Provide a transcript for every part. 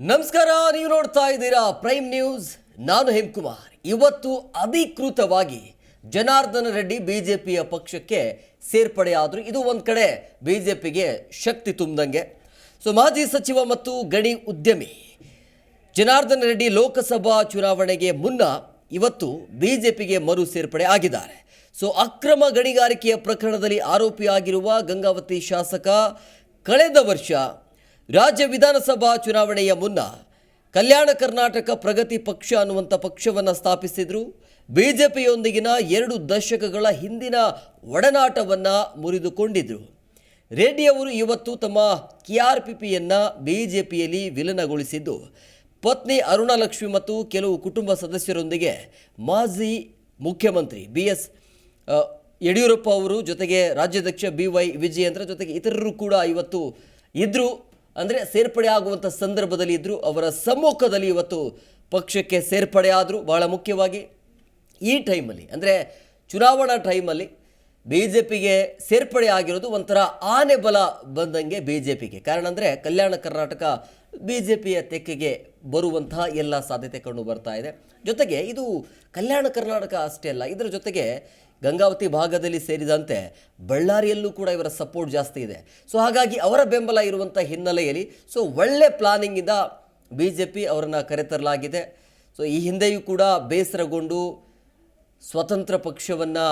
ನಮಸ್ಕಾರ, ನೀವು ನೋಡ್ತಾ ಇದ್ದೀರಾ ಪ್ರೈಮ್ ನ್ಯೂಸ್. ನಾನು ಹೇಮ್ಕುಮಾರ್. ಇವತ್ತು ಅಧಿಕೃತವಾಗಿ ಜನಾರ್ದನ ರೆಡ್ಡಿ ಬಿ ಜೆ ಪಿಯ ಪಕ್ಷಕ್ಕೆ ಸೇರ್ಪಡೆಯಾದರು ಇದು ಒಂದು ಕಡೆ ಬಿ ಜೆ ಪಿಗೆ ಶಕ್ತಿ ತುಂಬ್ದಂಗೆ ಸೊ, ಮಾಜಿ ಸಚಿವ ಮತ್ತು ಗಣಿ ಉದ್ಯಮಿ ಜನಾರ್ದನ ರೆಡ್ಡಿ ಲೋಕಸಭಾ ಚುನಾವಣೆಗೆ ಮುನ್ನ ಇವತ್ತು ಬಿ ಜೆ ಪಿಗೆ ಮರು ಸೇರ್ಪಡೆ ಆಗಿದ್ದಾರೆ. ಸೊ, ಅಕ್ರಮ ಗಣಿಗಾರಿಕೆಯ ಪ್ರಕರಣದಲ್ಲಿ ಆರೋಪಿಯಾಗಿರುವ ಗಂಗಾವತಿ ಶಾಸಕ ಕಳೆದ ವರ್ಷ ರಾಜ್ಯ ವಿಧಾನಸಭಾ ಚುನಾವಣೆಯ ಮುನ್ನ ಕಲ್ಯಾಣ ಕರ್ನಾಟಕ ಪ್ರಗತಿ ಪಕ್ಷ ಅನ್ನುವಂಥ ಪಕ್ಷವನ್ನು ಸ್ಥಾಪಿಸಿದ್ರು. ಬಿಜೆಪಿಯೊಂದಿಗಿನ ಎರಡು ದಶಕಗಳ ಹಿಂದಿನ ಒಡನಾಟವನ್ನು ಮುರಿದುಕೊಂಡಿದ್ರು. ರೆಡ್ಡಿಯವರು ಇವತ್ತು ತಮ್ಮ ಕೆ ಆರ್ ಪಿ ಪಿಯನ್ನು ಬಿ ಜೆ ಪಿಯಲ್ಲಿ ವಿಲನಗೊಳಿಸಿದ್ದು. ಪತ್ನಿ ಅರುಣಲಕ್ಷ್ಮಿ ಮತ್ತು ಕೆಲವು ಕುಟುಂಬ ಸದಸ್ಯರೊಂದಿಗೆ ಮಾಜಿ ಮುಖ್ಯಮಂತ್ರಿ ಬಿ ಎಸ್ ಯಡಿಯೂರಪ್ಪ ಅವರು ಜೊತೆಗೆ ರಾಜ್ಯಾಧ್ಯಕ್ಷ ಬಿ ವೈ ವಿಜಯೇಂದ್ರ ಜೊತೆಗೆ ಇತರರು ಕೂಡ ಇವತ್ತು ಇದ್ದರು ಅಂದರೆ ಸೇರ್ಪಡೆ ಆಗುವಂಥ ಸಂದರ್ಭದಲ್ಲಿ ಇದ್ದರು ಅವರ ಸಮ್ಮುಖದಲ್ಲಿ ಇವತ್ತು ಪಕ್ಷಕ್ಕೆ ಸೇರ್ಪಡೆ ಆದರು ಬಹಳ ಮುಖ್ಯವಾಗಿ ಈ ಟೈಮಲ್ಲಿ ಅಂದರೆ ಚುನಾವಣಾ ಟೈಮಲ್ಲಿ ಬಿ ಜೆ ಪಿಗೆ ಸೇರ್ಪಡೆ ಆಗಿರೋದು ಒಂಥರ ಆನೆ ಬಲ ಬಂದಂಗೆ ಬಿ ಜೆ ಪಿಗೆ ಕಾರಣ ಅಂದರೆ ಕಲ್ಯಾಣ ಕರ್ನಾಟಕ ಬಿ ಜೆ ಪಿಯ ತೆಕ್ಕೆಗೆ ಬರುವಂತಹ ಎಲ್ಲ ಸಾಧ್ಯತೆ ಕಂಡು ಬರ್ತಾ ಇದೆ. ಜೊತೆಗೆ ಇದು ಕಲ್ಯಾಣ ಕರ್ನಾಟಕ ಅಷ್ಟೇ ಅಲ್ಲ, ಇದರ ಜೊತೆಗೆ ಗಂಗಾವತಿ ಭಾಗದಲ್ಲಿ ಸೇರಿದಂತೆ ಬಳ್ಳಾರಿಯಲ್ಲೂ ಕೂಡ ಇವರ ಸಪೋರ್ಟ್ ಜಾಸ್ತಿ ಇದೆ. ಸೊ ಹಾಗಾಗಿ ಅವರ ಬೆಂಬಲ ಇರುವಂಥ ಹಿನ್ನೆಲೆಯಲ್ಲಿ ಸೊ ಒಳ್ಳೆ ಪ್ಲಾನಿಂಗಿಂದ ಬಿ ಜೆ ಪಿ ಅವರನ್ನು ಕರೆತರಲಾಗಿದೆ. ಸೊ ಈ ಹಿಂದೆಯೂ ಕೂಡ ಬೇಸರಗೊಂಡು ಸ್ವತಂತ್ರ ಪಕ್ಷವನ್ನು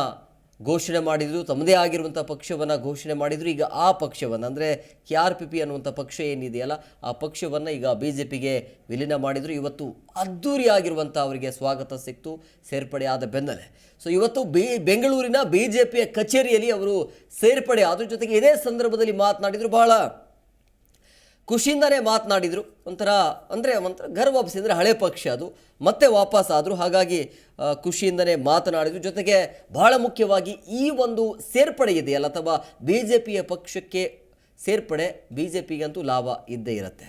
ಘೋಷಣೆ ಮಾಡಿದರು, ತಮ್ಮದೇ ಆಗಿರುವಂಥ ಪಕ್ಷವನ್ನು ಘೋಷಣೆ ಮಾಡಿದರು, ಈಗ ಆ ಪಕ್ಷವನ್ನು, ಅಂದರೆ ಕೆ ಆರ್ ಪಿ ಪಿ ಅನ್ನುವಂಥ ಪಕ್ಷ ಏನಿದೆಯಲ್ಲ ಆ ಪಕ್ಷವನ್ನು ಈಗ ಬಿ ಜೆ ಪಿಗೆ ವಿಲೀನ ಮಾಡಿದರು. ಇವತ್ತು ಅದ್ಧೂರಿಯಾಗಿರುವಂಥ ಅವರಿಗೆ ಸ್ವಾಗತ ಸಿಕ್ತು ಸೇರ್ಪಡೆಯಾದ ಬೆನ್ನಲ್ಲೇ. ಸೊ ಇವತ್ತು ಬಿ, ಬೆಂಗಳೂರಿನ ಬಿ ಜೆ ಪಿಯ ಕಚೇರಿಯಲ್ಲಿ ಅವರು ಸೇರ್ಪಡೆ ಆದ್ರ. ಜೊತೆಗೆ ಇದೇ ಸಂದರ್ಭದಲ್ಲಿ ಮಾತನಾಡಿದರು ಬಹಳ ಖುಷಿಯಿಂದನೇ ಮಾತನಾಡಿದರು. ಒಂಥರ ಅಂದರೆ ಒಂಥರ ಗರ್ವಾಪಸಿ ಅಂದರೆ ಹಳೆ ಪಕ್ಷ ಅದು. ಮತ್ತೆ ವಾಪಸ್ ಆದರು. ಹಾಗಾಗಿ ಖುಷಿಯಿಂದನೇ ಮಾತನಾಡಿದರು. ಜೊತೆಗೆ ಬಹಳ ಮುಖ್ಯವಾಗಿ ಈ ಒಂದು ಸೇರ್ಪಡೆ ಇದೆಯಲ್ಲ, ಅಥವಾ ಬಿ ಜೆ ಪಿಯ ಪಕ್ಷಕ್ಕೆ ಸೇರ್ಪಡೆ ಬಿ ಜೆ ಪಿಗಂತೂ ಲಾಭ ಇದ್ದೇ ಇರುತ್ತೆ.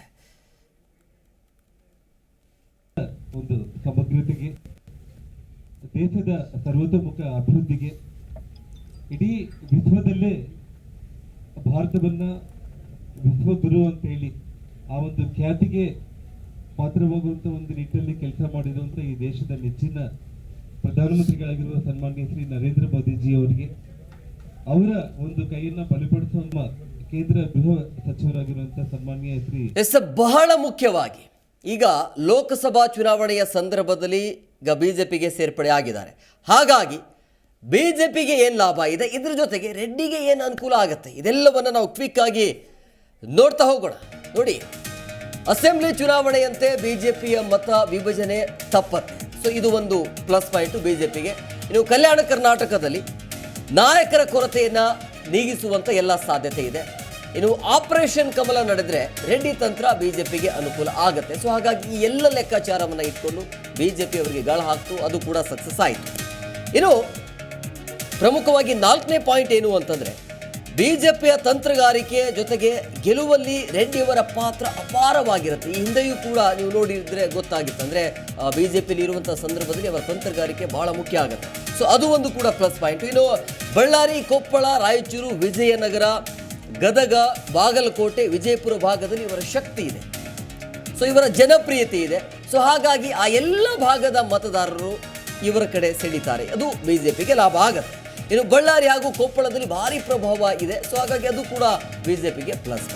ಒಂದು ಸಮಗ್ರತೆಗೆ, ದೇಶದ ಸರ್ವತೋಮುಖ ಅಭಿವೃದ್ಧಿಗೆ, ಇಡೀ ವಿಶ್ವದಲ್ಲೇ ಭಾರತವನ್ನ ವಿಶ್ವಗುರು ಅಂತ ಹೇಳಿ ಆ ಒಂದು ಖ್ಯಾತಿಗೆ ಪಾತ್ರವಾಗುವಂಥ ಒಂದು ನಿಟ್ಟಿನಲ್ಲಿ ಕೆಲಸ ಮಾಡಿರುವಂತ ಈ ದೇಶದ ನೆಚ್ಚಿನ ಪ್ರಧಾನಮಂತ್ರಿಗಳಾಗಿರುವ ಸನ್ಮಾನ್ಯ ಶ್ರೀ ನರೇಂದ್ರ ಮೋದಿಜಿ ಅವರಿಗೆ, ಅವರ ಒಂದು ಕೈಯನ್ನ ಬಲಪಡಿಸುವ ಕೇಂದ್ರ ಗೃಹ ಸಚಿವರಾಗಿರುವಂಥ ಸನ್ಮಾನ್ಯ ಶ್ರೀ ಎಸ್ ಬಹಳ ಮುಖ್ಯವಾಗಿ ಈಗ ಲೋಕಸಭಾ ಚುನಾವಣೆಯ ಸಂದರ್ಭದಲ್ಲಿ ಈಗ ಬಿ ಜೆ ಪಿಗೆ ಸೇರ್ಪಡೆ ಆಗಿದ್ದಾರೆ. ಹಾಗಾಗಿ ಬಿ ಜೆ ಪಿಗೆ ಏನು ಲಾಭ ಇದೆ? ಇದ್ರ ಜೊತೆಗೆ ರೆಡ್ಡಿಗೆ ಏನು ಅನುಕೂಲ ಆಗುತ್ತೆ? ಇದೆಲ್ಲವನ್ನು ನಾವು ಕ್ವಿಕ್ಕಾಗಿ ನೋಡ್ತಾ ಹೋಗೋಣ. ನೋಡಿ, ಅಸೆಂಬ್ಲಿ ಚುನಾವಣೆಯಂತೆ ಬಿ ಜೆ ಪಿಯ ಮತ ವಿಭಜನೆ ತಪ್ಪತ್ತೆ. ಸೊ ಇದು ಒಂದು ಪ್ಲಸ್ ಪಾಯಿಂಟು ಬಿ ಜೆ ಪಿಗೆ ಇನ್ನು ಕಲ್ಯಾಣ ಕರ್ನಾಟಕದಲ್ಲಿ ನಾಯಕರ ಕೊರತೆಯನ್ನು ನೀಗಿಸುವಂಥ ಎಲ್ಲ ಸಾಧ್ಯತೆ ಇದೆ. ಇನ್ನು ಆಪರೇಷನ್ ಕಮಲ ನಡೆದರೆ ರೆಡ್ಡಿ ತಂತ್ರ ಬಿಜೆಪಿಗೆ ಅನುಕೂಲ ಆಗುತ್ತೆ. ಸೊ ಹಾಗಾಗಿ ಈ ಎಲ್ಲ ಲೆಕ್ಕಾಚಾರವನ್ನು ಇಟ್ಕೊಂಡು ಬಿಜೆಪಿ ಅವರಿಗೆ ಗಾಳ ಹಾಕ್ತು, ಅದು ಕೂಡ ಸಕ್ಸಸ್ ಆಯಿತು. ಇನ್ನು ಪ್ರಮುಖವಾಗಿ ನಾಲ್ಕನೇ ಪಾಯಿಂಟ್ ಏನು ಅಂತಂದ್ರೆ ಬಿಜೆಪಿಯ ತಂತ್ರಗಾರಿಕೆ ಜೊತೆಗೆ ಗೆಲುವಲ್ಲಿ ರೆಡ್ಡಿಯವರ ಪಾತ್ರ ಅಪಾರವಾಗಿರುತ್ತೆ. ಈ ಹಿಂದೆಯೂ ಕೂಡ ನೀವು ನೋಡಿದರೆ ಗೊತ್ತಾಗಿತ್ತು. ಅಂದ್ರೆ ಬಿಜೆಪಿಯಲ್ಲಿ ಇರುವಂಥ ಸಂದರ್ಭದಲ್ಲಿ ಅವರ ತಂತ್ರಗಾರಿಕೆ ಬಹಳ ಮುಖ್ಯ ಆಗುತ್ತೆ. ಸೊ ಅದು ಒಂದು ಕೂಡ ಪ್ಲಸ್ ಪಾಯಿಂಟ್ ಇನ್ನು ಬಳ್ಳಾರಿ, ಕೊಪ್ಪಳ, ರಾಯಚೂರು, ವಿಜಯನಗರ, ಗದಗ, ಬಾಗಲಕೋಟೆ, ವಿಜಯಪುರ ಭಾಗದಲ್ಲಿ ಇವರ ಶಕ್ತಿ ಇದೆ. ಸೊ ಇವರ ಜನಪ್ರಿಯತೆ ಇದೆ. ಸೊ ಹಾಗಾಗಿ ಆ ಎಲ್ಲ ಭಾಗದ ಮತದಾರರು ಇವರ ಕಡೆ ಸೆಳೀತಾರೆ. ಅದು ಬಿಜೆಪಿಗೆ ಲಾಭ ಆಗತ್ತೆ. ಇನ್ನು ಬಳ್ಳಾರಿ ಹಾಗೂ ಕೊಪ್ಪಳದಲ್ಲಿ ಭಾರಿ ಪ್ರಭಾವ ಇದೆ. ಸೊ ಹಾಗಾಗಿ ಅದು ಕೂಡ ಬಿಜೆಪಿಗೆ ಪ್ಲಸ್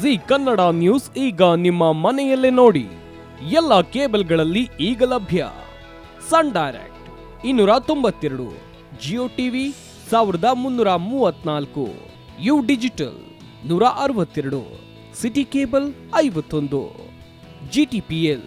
ಜಿ ಕನ್ನಡ ನ್ಯೂಸ್ ಈಗ ನಿಮ್ಮ ಮನೆಯಲ್ಲೇ ನೋಡಿ. ಎಲ್ಲ ಕೇಬಲ್ಗಳಲ್ಲಿ ಈಗ ಲಭ್ಯ. ಸನ್ ಡೈರೆಕ್ಟ್ ಇನ್ನೂರ ತೊಂಬತ್ತೆರಡು, ಜಿಯೋ ಟಿವಿ ಸಾವಿರದ ಮುನ್ನೂರ ಮೂವತ್ನಾಲ್ಕು ಯು ಡಿಜಿಟಲ್ ನೂರ ಅರವತ್ತೆರಡು, ಸಿಟಿ ಕೇಬಲ್ ಐವತ್ತೊಂದು, ಜಿ ಟಿ ಪಿ ಎಲ್